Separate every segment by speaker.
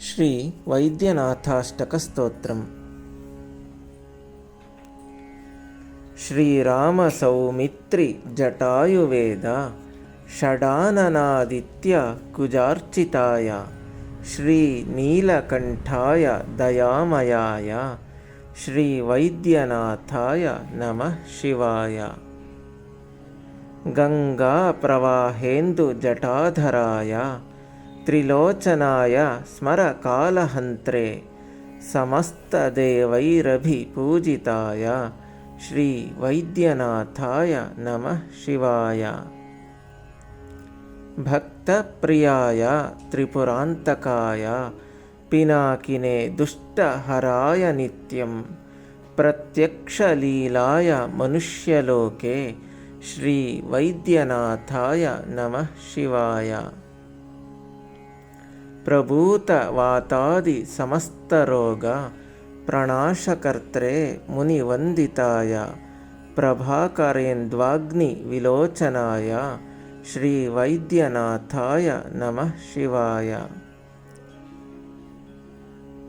Speaker 1: श्रीवैद्यनाथाष्टकस्तोत्रम्। श्रीरामसौमित्रिजटायुवेद षडाननादित्यकुजार्चिताय श्रीनीलकण्ठाय दयामयाय श्रीवैद्यनाथाय नमः शिवाय। गङ्गाप्रवाहेन्दुजटाधराय त्रिलोचनाय स्मरकालहन्त्रे समस्तदेवैरभिपूजिताय श्रीवैद्यनाथाय नमः शिवाय। भक्तप्रियाय त्रिपुरान्तकाय पिनाकिने दुष्टहराय नित्यं प्रत्यक्षलीलाय मनुष्यलोके श्रीवैद्यनाथाय नमः शिवाय प्रभूतवातादिसमस्तरोग प्रणाशकर्त्रे मुनिवन्दिताय प्रभाकरेन्द्वाग्निविलोचनाय श्रीवैद्यनाथाय नमः शिवाय।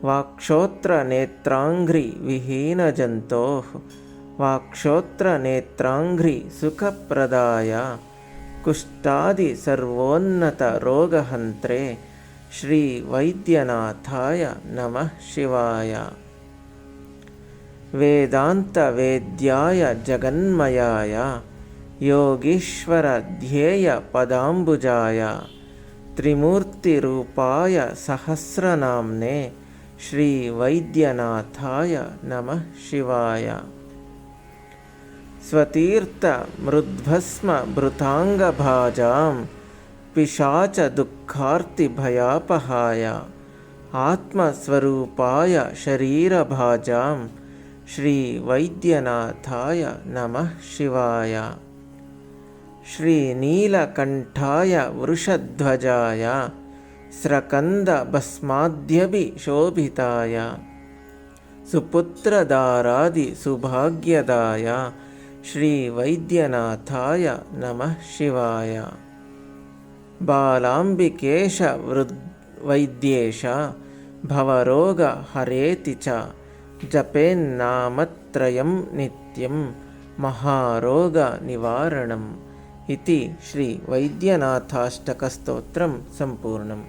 Speaker 1: वाक्षोत्रनेत्राङ्घ्रिविहीनजन्तोः वाक्षोत्रनेत्राङ्घ्रिसुखप्रदाय कुष्ठादिसर्वोन्नतरोगहन्त्रे श्रीवैद्यनाथाय नमः शिवाय। वेदान्तवेद्याय जगन्मयाय योगीश्वरध्येयपदाम्बुजाय त्रिमूर्तिरूपाय सहस्रनाम्ने श्रीवैद्यनाथाय नमः शिवाय। स्वतीर्थमृद्भस्मभृताङ्गभाजां पिशाचदुःखार्तिभयापहाय आत्मस्वरूपाय शरीरभाजां श्रीवैद्यनाथाय नमः शिवाय। श्रीनीलकण्ठाय वृषध्वजाय स्रकन्दभस्माद्यभिशोभिताय सुपुत्रदारादिसुभाग्यदाय श्रीवैद्यनाथाय नमः शिवाय बालाम्बिकेशवृद्वैद्येश भवरोगहरेति च जपेन्नामत्रयं नित्यं महारोगनिवारणम् इति श्रीवैद्यनाथाष्टकस्तोत्रं सम्पूर्णम्